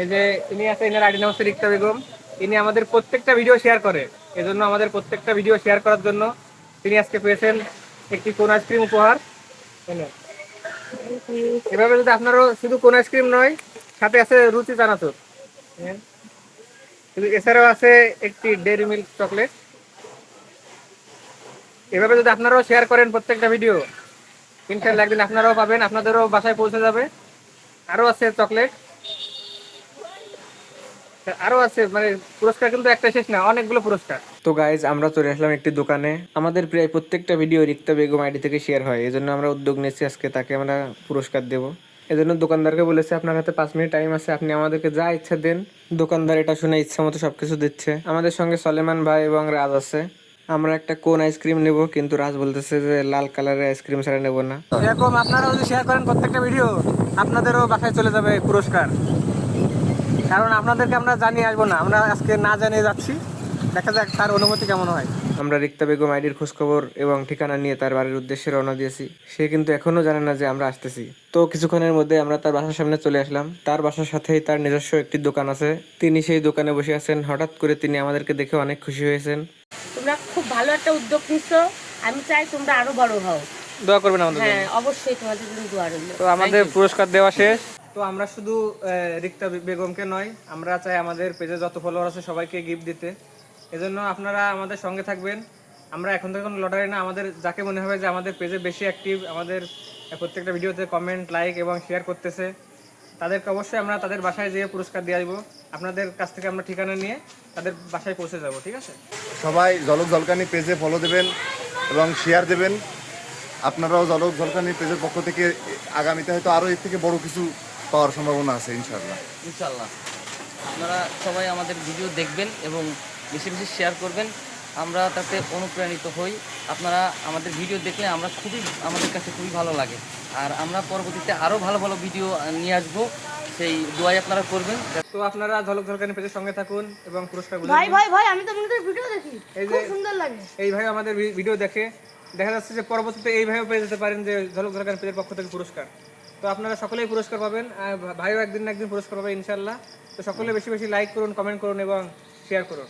এই যে ইনি আছে, ইনার আইডি নাম হচ্ছে রিক্তা বেগম। ইনি আমাদের প্রত্যেকটা ভিডিও শেয়ার করে। এজন্য আমাদের প্রত্যেকটা ভিডিও শেয়ার করার জন্য তিনি আজকে পেয়েছেন একটি কোন আইসক্রিম উপহার। এভাবে যদি আপনারও শুধু কোন আইসক্রিম নয়, সাথে আছে রুচি চানাচুর। এছাড়াও আছে একটি ডেরি মিল্ক চকলেট এভাবে যদি আপনারাও শেয়ার করেন প্রত্যেকটা ভিডিও ইনশাল্লাহ একদিন আপনারাও পাবেন, আপনাদেরও বাসায় পৌঁছে যাবে। আরও আছে চকলেট আরও আছে মানে পুরস্কার কিন্তু একটা শেষ না অনেকগুলো পুরস্কার। তো গাইজ আমরা চলে আসলাম একটি দোকানে। আমাদের প্রায় প্রত্যেকটা ভিডিও রিক্তা বেগম আইডি থেকে শেয়ার হয় এজন্য আমরা উদ্যোগ নিয়েছি আজকে তাকে আমরা পুরস্কার দেব। এজন্য দোকানদারকে বলেছে আপনার হাতে পাঁচ মিনিট টাইম আছে আপনি আমাদেরকে যা ইচ্ছা দেন দোকানদার এটা শুনে ইচ্ছা মতো সবকিছু দিচ্ছে। আমাদের সঙ্গে সলেমান ভাই এবং রাজ আছে। আমরা একটা কোন আইসক্রিম নেব কিন্তু রাজ বলতেছে যে লাল কালারের আইসক্রিম ছাড়া নেব না। এরকম আপনারাও যদি শেয়ার করেন প্রত্যেকটা ভিডিও আপনাদেরও বাসায় চলে যাবে পুরস্কার। কারণ আপনাদেরকে আমরা জানিয়ে আসব না আমরা আজকে না জানিয়ে যাচ্ছি। দেখা যাক তার অনুমতি কেমন হয়। আমরা রিক্তা বেগম আইডির খোঁজখবর এবং ঠিকানা নিয়ে তার বাড়ির উদ্দেশ্যে রওনা দিয়েছি। সে কিন্তু এখনও জানে না যে আমরা আসতেছি। তো কিছুক্ষণের মধ্যে আমরা তার বাসার সামনে চলে আসলাম। তার বাসার সাথেই তার নিজস্ব একটি দোকান আছে। তিনি সেই দোকানে বসে আছেন। হঠাৎ করে তিনি আমাদেরকে দেখে অনেক খুশি হয়েছেন। তোমরা খুব ভালো একটা উদ্যোগ নিচ্ছ আমি চাই তোমরা আরও বড় হও। দোয়া করবেন আমাদের জন্য। হ্যাঁ অবশ্যই তোমাদের জন্য দোয়া রইল। তো আমাদের পুরস্কার দেওয়া শেষ। তো আমরা শুধু রিক্তা বেগমকে নয়, আমরা চাই আমাদের পেজে যত ফলোয়ার আছে সবাইকে গিফট দিতে। এজন্য আপনারা আমাদের সঙ্গে থাকবেন। আমরা এখন থেকে কোনো লটারি না, আমাদের যাকে মনে হবে যে আমাদের পেজে বেশি অ্যাক্টিভ আমাদের প্রত্যেকটা ভিডিওতে কমেন্ট লাইক এবং শেয়ার করতেছে। তাদেরকে অবশ্যই আমরা তাদের বাসায় যেয়ে পুরস্কার দিয়ে আসব। আপনাদের কাছ থেকে আমরা ঠিকানা নিয়ে তাদের বাসায় পৌঁছে যাব, ঠিক আছে? সবাই জলক জলকানি পেজে ফলো দেবেন এবং শেয়ার দেবেন। আপনারাও জলক জলকানি পেজের পক্ষ থেকে আগামীতে হয়তো আরও এর থেকে বড় কিছু পাওয়ার সম্ভাবনা আছে ইনশাআল্লাহ। ইনশাল্লাহ আপনারা সবাই আমাদের ভিডিও দেখবেন এবং বেশি বেশি শেয়ার করবেন। আমরা তাতে অনুপ্রাণিত হই। আপনারা আমাদের ভিডিও দেখলে আমরা খুবই আমাদের কাছে খুবই ভালো লাগে। আর আমরা পরবর্তীতে আরও ভালো ভালো ভিডিও নিয়ে আসব। সেই দোয়াই আপনারা করবেন। তো আপনারা ঝলক ঝলকানি পেজের সঙ্গে থাকুন এবং পুরস্কার ভাই ভাই ভাই আমি তো আপনাদের ভিডিও দেখি। খুব সুন্দর লাগে। এই ভাই আমাদের ভিডিও দেখে। দেখা যাচ্ছে যে পরবর্তীতে এই ভাইও পেয়ে যেতে পারেন যে ঝলক ঝলকান পেজের পক্ষ থেকে পুরস্কার। তো আপনারা সকলেই পুরস্কার পাবেন ভাইও একদিন না একদিন পুরস্কার পাবেন ইনশাল্লাহ তো সকলে বেশি বেশি লাইক করুন কমেন্ট করুন এবং শেয়ার করুন।